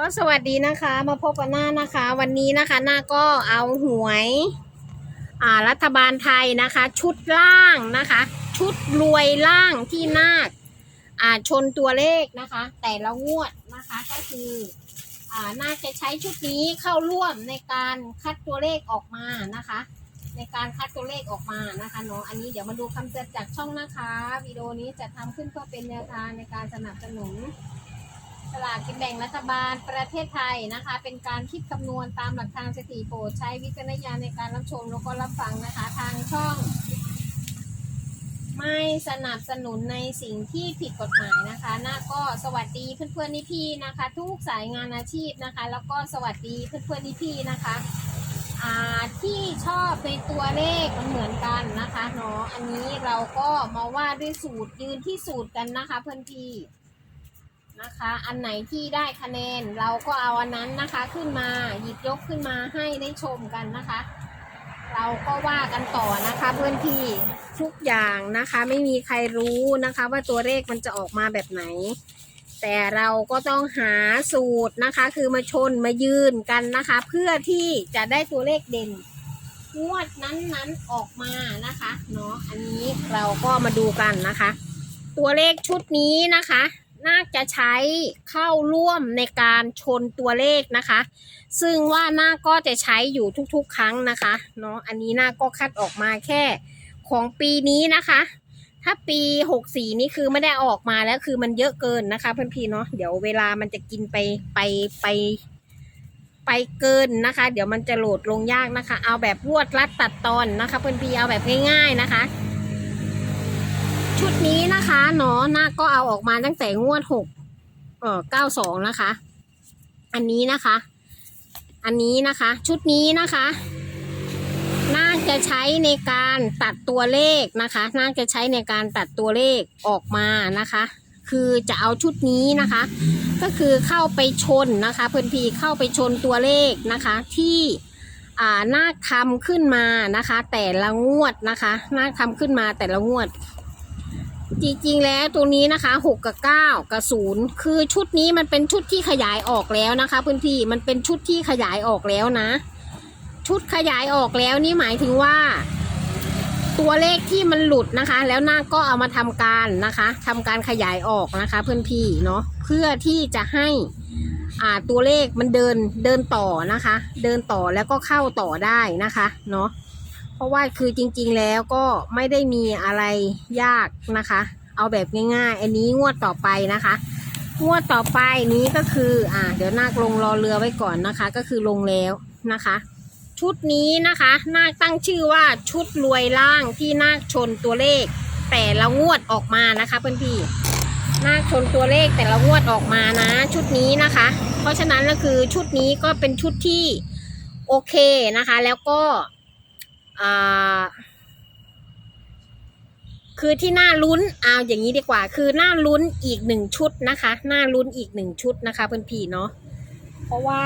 ก็สวัสดีนะคะ มาพบกับหน้านะคะ วันนี้นะคะหน้าก็เอาหวยอ่ารัฐบาลไทยนะคะ ชุดล่างนะคะ ชุดรวยล่างที่นาคอ่าชนตัวเลขนะคะ แต่ละงวดนะคะก็คืออ่าน่าจะใช้ชุดนี้เข้าร่วมในการคัดตัวเลขออกมานะคะ ในการคัดตัวเลขออกมานะคะเนาะอันนี้เดี๋ยวมาดูคำเตือนจากช่องนะคะวิดีโอนี้จะทำขึ้นเพื่อเป็นแนวทางในการสนับสนุน สลากกินแบ่งรัฐบาลประเทศไทยนะคะ เป็นการคิดคำนวณตามหลักทางสถิติโปรดใช้วิจารณญาณในการรับชมแล้วก็รับฟังนะคะทางช่อง ไม่สนับสนุนในสิ่งที่ผิดกฎหมายนะคะน่าก็สวัสดีเพื่อนๆพี่ๆนะคะ ทุกสายงานอาชีพนะคะ แล้วก็สวัสดีเพื่อนๆพี่ๆนะคะอ่าที่ชอบในตัวเลขมันเหมือนกันนะคะเนาะอันนี้เราก็มาว่าด้วยสูตรยืนที่สูตรกันนะคะเพื่อนพี่ นะคะ อันไหนที่ได้คะแนนเราก็เอาอันนั้นนะคะขึ้นมาหยิบยกขึ้นมาให้ได้ชมกันนะคะ เราก็ว่ากันต่อนะคะเพื่อนพี่ทุกอย่างนะคะ ไม่มีใครรู้นะคะ ว่าตัวเลขมันจะออกมาแบบไหน แต่เราก็ต้องหาสูตรนะคะ คือมาชนมายืนกันนะคะ เพื่อที่จะได้ตัวเลขเด่นงวดนั้นๆออกมานะคะเนาะอันนี้เราก็มาดูกันนะคะ ตัวเลขชุดนี้นะคะ น่าจะใช้เข้าร่วมในการชนตัวเลขนะคะ ซึ่งว่าหน้าก็จะใช้อยู่ทุกๆ ครั้งนะคะเนาะอันนี้หน้าก็คัดออกมาแค่ของปีนี้นะคะ ถ้าปีหกสี่นี่คือไม่ได้ออกมาแล้วคือมันเยอะเกินนะคะเพื่อนพี่เนาะเดี๋ยวเวลามันจะกินไปไปไปไปเกินนะคะ เดี๋ยวมันจะโหลดลงยากนะคะ เอาแบบรวดรัดตัดตอนนะคะ เพื่อนพี่เอาแบบง่าย ๆนะคะ ชุดนี้นะคะเนาะหน้าก็เอาออกมาตั้งแต่งวดหกเอ่อเก้าสองนะคะ อันนี้นะคะ อันนี้นะคะ ชุดนี้นะคะน่าจะใช้ในการตัดตัวเลขนะคะ น่าจะใช้ในการตัดตัวเลขออกมานะคะ คือจะเอาชุดนี้นะคะ ก็คือเข้าไปชนนะคะ เพื่อนพี่เข้าไปชนตัวเลขนะคะ ที่อ่านาคทำขึ้นมานะคะ แต่ละงวดนะคะนาคทำขึ้นมาแต่ละงวด จริงๆแล้วตัวนี้นะคะหกกับเก้ากับศูนย์คือชุดนี้มันเป็นชุดที่ขยายออกแล้วนะคะเพื่อนพี่มันเป็นชุดที่ขยายออกแล้วนะ ชุดขยายออกแล้วนี่หมายถึงว่า ตัวเลขที่มันหลุดนะคะ แล้วน้าก็เอามาทำการนะคะทำการขยายออกนะคะ เพื่อนพี่เนาะเพื่อที่จะให้อ่าตัวเลขมันเดินเดินต่อนะคะ เดินต่อแล้วก็เข้าต่อได้นะคะเนาะ เพราะว่าคือจริงๆแล้วก็ไม่ได้มีอะไรยากนะคะ เอาแบบง่ายๆ อันนี้งวดต่อไปนะคะ งวดต่อไปนี้ก็คืออ่าเดี๋ยวนาคลงรอเรือไว้ก่อนนะคะ ก็คือลงแล้วนะคะ ชุดนี้นะคะนาคตั้งชื่อว่าชุดรวยล่างที่นาคชนตัวเลข แต่ละงวดออกมานะคะเพื่อนพี่นาคชนตัวเลขแต่ละงวดออกมานะ ชุดนี้นะคะ เพราะฉะนั้นก็คือชุดนี้ก็เป็นชุดที่โอเคนะคะ แล้วก็ คือที่น่าลุ้นเอาอย่างนี้ดีกว่า คือน่าลุ้นอีกหนึ่งชุดนะคะน่าลุ้นอีกหนึ่งชุดนะคะเพื่อนพี่เนาะเพราะว่า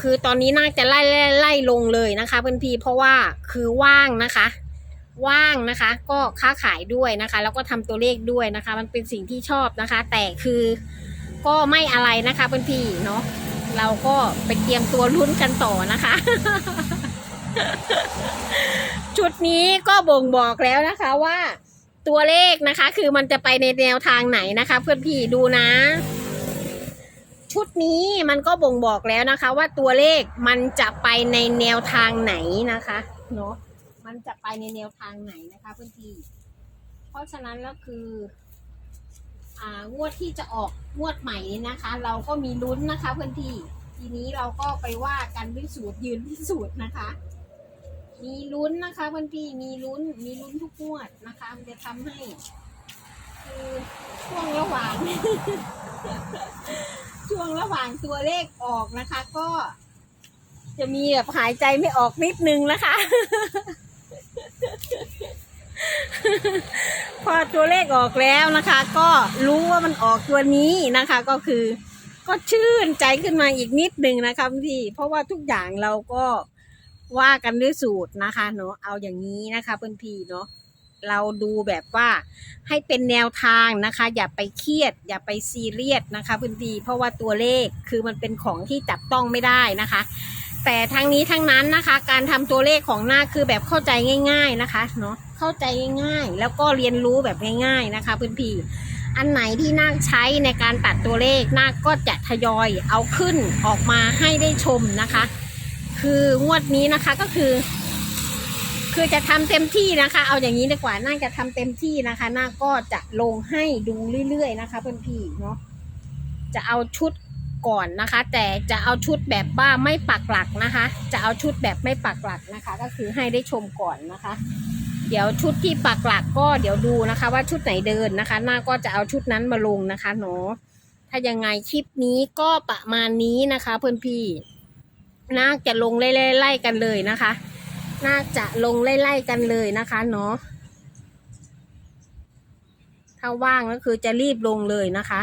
คือตอนนี้น่าจะไล่ไล่ไล่ลงเลยนะคะเพื่อนพี่เพราะว่าคือว่างนะคะ ว่างนะคะ ก็ค้าขายด้วยนะคะ แล้วก็ทำตัวเลขด้วยนะคะ มันเป็นสิ่งที่ชอบนะคะ แต่คือก็ไม่อะไรนะคะเพื่อนพี่เนาะเราก็ไปเตรียมตัวลุ้นกันต่อนะคะ ชุดนี้ก็บ่งบอกแล้วนะคะว่าตัวเลขนะคะ คือมันจะไปในแนวทางไหนนะคะ เพื่อนพี่ดูนะ ชุดนี้มันก็บ่งบอกแล้วนะคะ ว่าตัวเลขมันจะไปในแนวทางไหนนะคะเนาะมันจะไปในแนวทางไหนนะคะ เพื่อนพี่เพราะฉะนั้นแล้วคืออ่างวดที่จะออกงวดใหม่นี้นะคะ เราก็มีลุ้นนะคะ เพื่อนพี่ทีนี้เราก็ไปว่ากันด้วยสูตรยืนที่สูตรนะคะ มีลุ้นนะคะเพื่อนพี่มีลุ้นมีลุ้นทุกงวดนะคะมันจะทำให้ คือช่วงระหว่าง ช่วงระหว่างตัวเลขออกนะคะ ก็ จะมีแบบหายใจไม่ออกนิดนึงนะคะ พอตัวเลขออกแล้วนะคะ ก็รู้ว่ามันออกตัวนี้นะคะ ก็คือ ก็ชื่นใจขึ้นมาอีกนิดนึงนะคะพี่ เพราะว่าทุกอย่างเราก็ ว่ากันด้วยสูตรนะคะเนาะเอาอย่างนี้นะคะเพื่อนพี่เนาะเราดูแบบว่าให้เป็นแนวทางนะคะ อย่าไปเครียด อย่าไปซีเรียสนะคะเพื้นที่เพราะว่าตัวเลขคือมันเป็นของที่จับต้องไม่ได้นะคะ แต่ทั้งนี้ทั้งนั้นนะคะ การทำตัวเลขของนาคือแบบเข้าใจง่าย ๆนะคะเนาะเข้าใจง่ายๆ แล้วก็เรียนรู้แบบง่าย ๆนะคะเพื้นที่อันไหนที่นาคใช้ในการตัดตัวเลขนาคก็จะทยอยเอาขึ้นออกมาให้ได้ชมนะคะ คืองวดนี้นะคะก็คือ คือจะทำเต็มที่นะคะ เอาอย่างนี้ดีกว่าน่าจะทำเต็มที่นะคะน่าก็จะลงให้ดูเรื่อยๆนะคะเพื่อนพี่เนาะจะเอาชุดก่อนนะคะ แต่จะเอาชุดแบบว่าไม่ปักหลักนะคะ จะเอาชุดแบบไม่ปักหลักนะคะ ก็คือให้ได้ชมก่อนนะคะ เดี๋ยวชุดที่ปักหลักก็เดี๋ยวดูนะคะ ว่าชุดไหนเดินนะคะน่าก็จะเอาชุดนั้นมาลงนะคะเนาะถ้ายังไงคลิปนี้ก็ประมาณนี้นะคะ เพื่อนพี่ น่าจะลงไล่ๆกันเลยนะคะ น่าจะลงไล่ๆกันเลยนะคะเนาะถ้าว่างก็คือจะรีบลงเลยนะคะ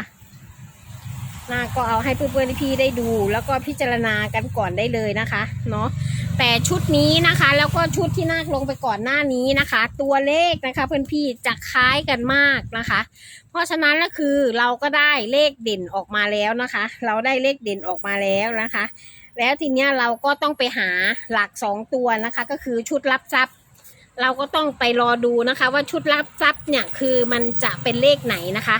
น่าก็เอาให้เพื่อนๆพี่ๆได้ดู แล้วก็พิจารณากันก่อนได้เลยนะคะเนาะแต่ชุดนี้นะคะ แล้วก็ชุดที่นาคลงไปก่อนหน้านี้นะคะ ตัวเลขนะคะเพื่อนพี่จะคล้ายกันมากนะคะ เพราะฉะนั้นก็คือเราก็ได้เลขเด่นออกมาแล้วนะคะ เราได้เลขเด่นออกมาแล้วนะคะ แล้วทีเนี้ยเราก็ต้องไปหาหลักสองตัวนะคะ ก็คือชุดรับทรัพย์ เราก็ต้องไปรอดูนะคะ ว่าชุดรับทรัพย์เนี่ยคือมันจะเป็นเลขไหนนะคะ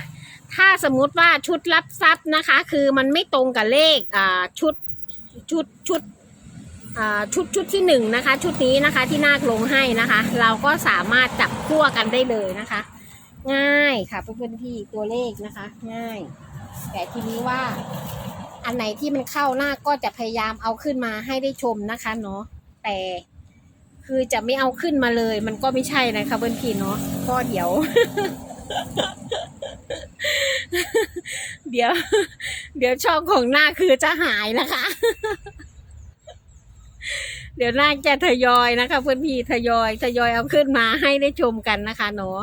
ถ้าสมมุติว่าชุดรับทรัพย์นะคะ คือมันไม่ตรงกับเลขอ่าชุดชุดชุดอ่าชุดชุดที่หนึ่งนะคะ ชุดนี้นะคะที่นาคลงให้นะคะ เราก็สามารถจับคั่วกันได้เลยนะคะ ง่ายค่ะเพื่อนๆพี่ตัวเลขนะคะ ง่าย แต่ทีนี้ว่า อันไหนที่มันเข้าหน้าก็จะพยายามเอาขึ้นมาให้ได้ชมนะคะเนาะแต่คือจะไม่เอาขึ้นมาเลย มันก็ไม่ใช่นะคะเพื่อนพี่เนาะก็เดี๋ยว เดี๋ยว เดี๋ยวช่องของหน้าคือจะหายนะคะ เดี๋ยวหน้าจะทยอยนะคะ เพื่อนพี่ทยอยทยอยเอาขึ้นมาให้ได้ชมกันนะคะเนาะ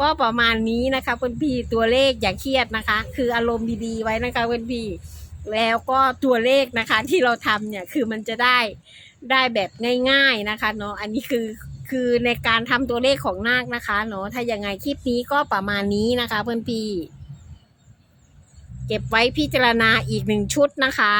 ก็ประมาณนี้นะคะเพื่อนพี่ตัวเลขอย่าเครียดนะคะ คืออารมณ์ดีๆไว้นะคะเพื่อนพี่ แล้วก็ตัวเลขนะคะที่เราทำเนี่ยคือมันจะได้ได้แบบง่ายๆนะคะเนาะอันนี้คือคือในการทำตัวเลขของนาคนะคะเนาะถ้ายังไงคลิปนี้ก็ประมาณนี้นะคะเพื่อนพี่ เก็บไว้พิจารณาอีกหนึ่งชุดนะคะ